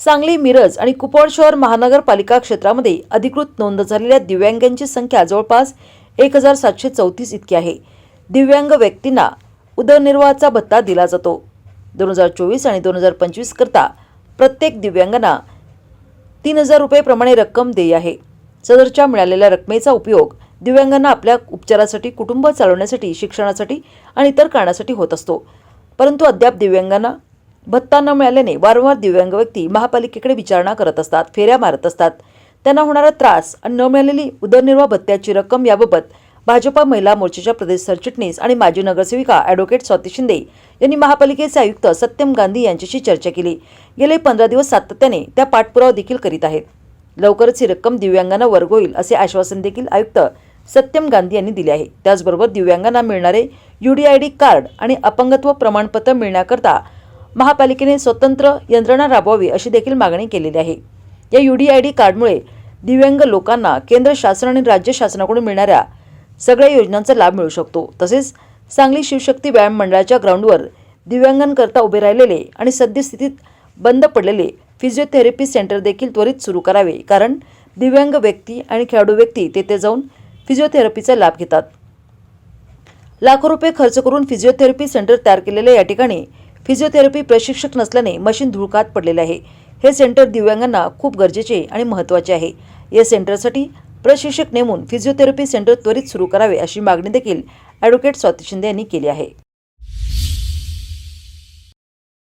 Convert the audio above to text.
सांगली मिरज आणि कुपवाड शहर महानगरपालिका क्षेत्रामध्ये अधिकृत नोंद झालेल्या दिव्यांगांची संख्या जवळपास एक हजार सातशे चौतीस इतकी आहे. दिव्यांग व्यक्तींना उदरनिर्वाहाचा भत्ता दिला जातो. दोन हजार चोवीस आणि दोन हजार पंचवीस करता प्रत्येक दिव्यांगांना तीन हजार रुपयेप्रमाणे रक्कम देय आहे. सदरच्या मिळालेल्या रकमेचा उपयोग दिव्यांगांना आपल्या उपचारासाठी कुटुंब चालवण्यासाठी शिक्षणासाठी आणि इतर कारणासाठी होत असतो. परंतु अद्याप दिव्यांगांना भत्ता न मिळाल्याने वारंवार दिव्यांग व्यक्ती महापालिकेकडे विचारणा करत असतात फेऱ्या मारत असतात. त्यांना होणारा त्रास आणि न मिळालेली उदरनिर्वाह भत्त्याची रक्कम याबाबत भाजपा महिला मोर्चाच्या प्रदेश सरचिटणीस आणि माजी नगरसेविका ॲडव्होकेट स्वाती शिंदे यांनी महापालिकेचे आयुक्त सत्यम गांधी यांच्याशी चर्चा केली. गेले पंधरा दिवस सातत्याने त्या पाठपुरावा देखील करीत आहेत. लवकरच ही रक्कम दिव्यांगांना वर्ग होईल असे आश्वासन देखील आयुक्त सत्यम गांधी यांनी दिले आहे. त्याचबरोबर दिव्यांगांना मिळणारे यूडीआयडी कार्ड आणि अपंगत्व प्रमाणपत्र मिळण्याकरता महापालिकेने स्वतंत्र यंत्रणा राबवावी अशी देखील मागणी केलेली आहे. या यू डी आय डी कार्डमुळे दिव्यांग लोकांना केंद्र शासन आणि राज्य शासनाकडून मिळणाऱ्या सगळ्या योजनांचा लाभ मिळू शकतो. तसेच सांगली शिवशक्ती व्यायाम मंडळाच्या ग्राउंडवर दिव्यांगांकरता उभे राहिलेले आणि सद्यस्थितीत बंद पडलेले फिजिओथेरपी सेंटर देखील त्वरित सुरू करावे कारण दिव्यांग व्यक्ती आणि खेळाडू व्यक्ती तेथे जाऊन फिजिओथेरपीचा लाभ घेतात. लाखो रुपये खर्च करून फिजिओथेरपी सेंटर तयार केलेल्या या ठिकाणी फिजिओथेरपी प्रशिक्षक नसल्याने मशीन धुळकात पडलेले आहे. हे सेंटर दिव्यांगांना खूप गरजेचे आणि महत्त्वाचे आहे. या सेंटरसाठी प्रशिक्षक नेमून फिजिओथेरपी सेंटर त्वरित सुरू करावे अशी मागणी देखील ॲडव्होकेट स्वाती शिंदे यांनी केली आहे.